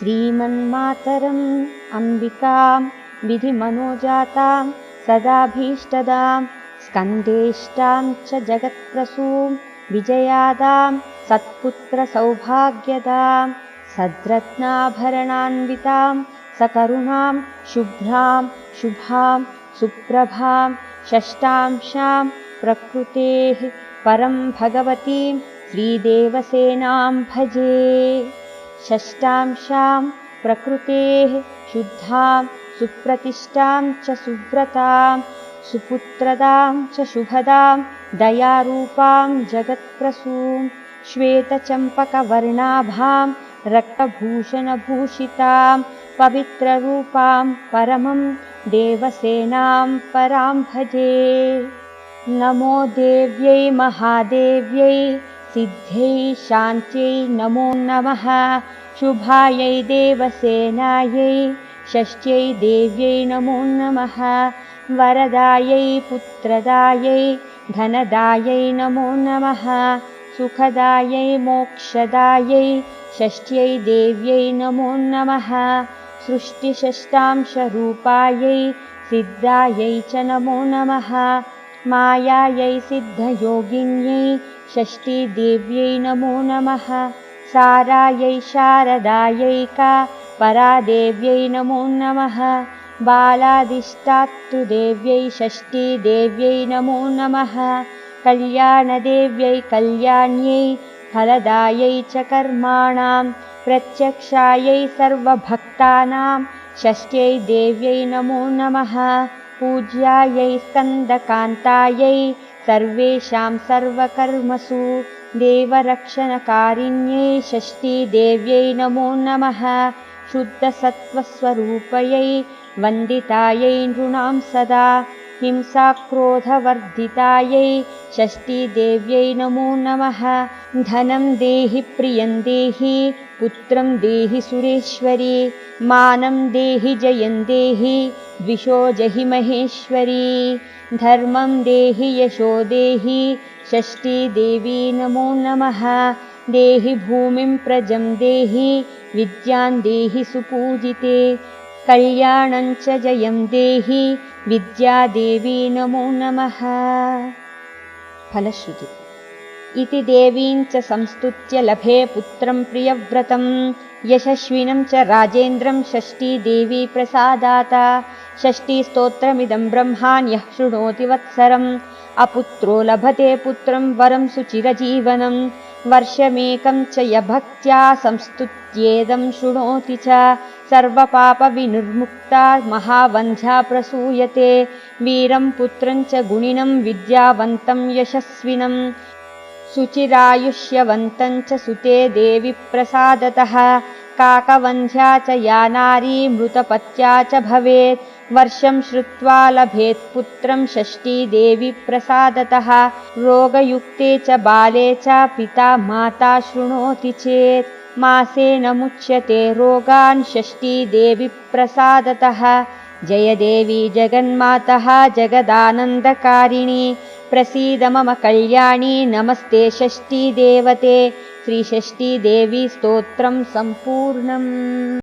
श्रीमन्मातरम् अम्बिकां विधिमनोजातां सदाभीष्टदां स्कन्देष्टां च जगत्प्रसूं विजयादां सत्पुत्रसौभाग्यदां सद्रत्नाभरणान्वितां सकरुणां शुभ्रां शुभां सुप्रभां षष्ठांशां प्रकृतेः परं भगवतीं श्रीदेवसेनां भजे षष्ठांशां प्रकृतेः शुद्धां सुप्रतिष्ठां च सुव्रतां सुपुत्रदां च शुभदां दयारूपां जगत्प्रसूं श्वेतचम्पकवर्णाभां रक्तभूषणभूषितां पवित्ररूपां परमं देवसेनां परां भजे। नमो देव्यै महादेव्यै सिद्ध्यै शान्त्यै नमो नमः। शुभायै देवसेनायै षष्ट्यै देव्यै नमो नमः। वरदायै पुत्रदायै धनदायै नमो नमः। सुखदायै मोक्षदायै षष्ट्यै देव्यै नमो नमः। सृष्टिषष्टांशरूपायै सिद्धायै च नमो नमः। मायायै सिद्धयोगिन्यै षष्ठीदेव्यै नमो नमः। सारायै शारदायैका परादेव्यै नमो नमः। बालादिष्टातृदेव्यै षष्ठीदेव्यै नमो नमः। कल्याणदेव्यै कल्याण्यै फलदायै च कर्माणां प्रत्यक्षायै सर्वभक्तानां षष्ट्यै देव्यै नमो नमः। पूज्यायै स्कन्दकान्तायै सर्वेषां सर्वकर्मसु देवरक्षणकारिण्यै षष्ठीदेव्यै नमो नमः। शुद्धसत्त्वस्वरूपयै वन्दितायै नृणां सदा। हिंसाक्रोधवर्धितायै षष्ठीदेव्यै नमो नमः। धनं देहि प्रियं देहि पुत्रं देहि सुरेश्वरी मानं देहि जयं देहि द्विषो जहि महेश्वरी। धर्मं देहि यशो देहि षष्ठीदेवी नमो नमः। देहि भूमिं प्रजं देहि विद्यां देहि सुपूजिते। कल्याणं च जयं देहि विद्यादेवी नमो नमः। फलश्रुति इति देवीं च संस्तुत्य लभे पुत्रं प्रियव्रतं। यशस्विनं च राजेन्द्रं षष्ठीदेवी प्रसादाता षष्ठीस्तोत्रमिदं ब्रह्माण्यः शृणोति वत्सरम्। अपुत्रो लभते पुत्रं वरं सुचिरजीवनं। वर्षमेकं च यभक्त्या संस्तुत्येदं शृणोति च। सर्वपापविनिर्मुक्ता महावन्ध्या प्रसूयते। वीरं पुत्रं च गुणिनं विद्यावन्तं यशस्विनं शुचिरायुष्यवन्तं च सुते देवि प्रसादतः। काकवन्ध्या च या नारी मृतपत्या च भवेत्। वर्षं श्रुत्वा लभेत् पुत्रं षष्ठीदेवि प्रसादतः। रोगयुक्ते च बाले च पिता माता शृणोति चेत्। मासेन मुच्यते रोगान् षष्ठीदेवि प्रसादतः। जयदेवी जगन्मातः जगदानन्दकारिणी प्रसीद मम कल्याणी नमस्ते षष्ठीदेवते श्रीषष्ठीदेवी स्तोत्रं सम्पूर्णम्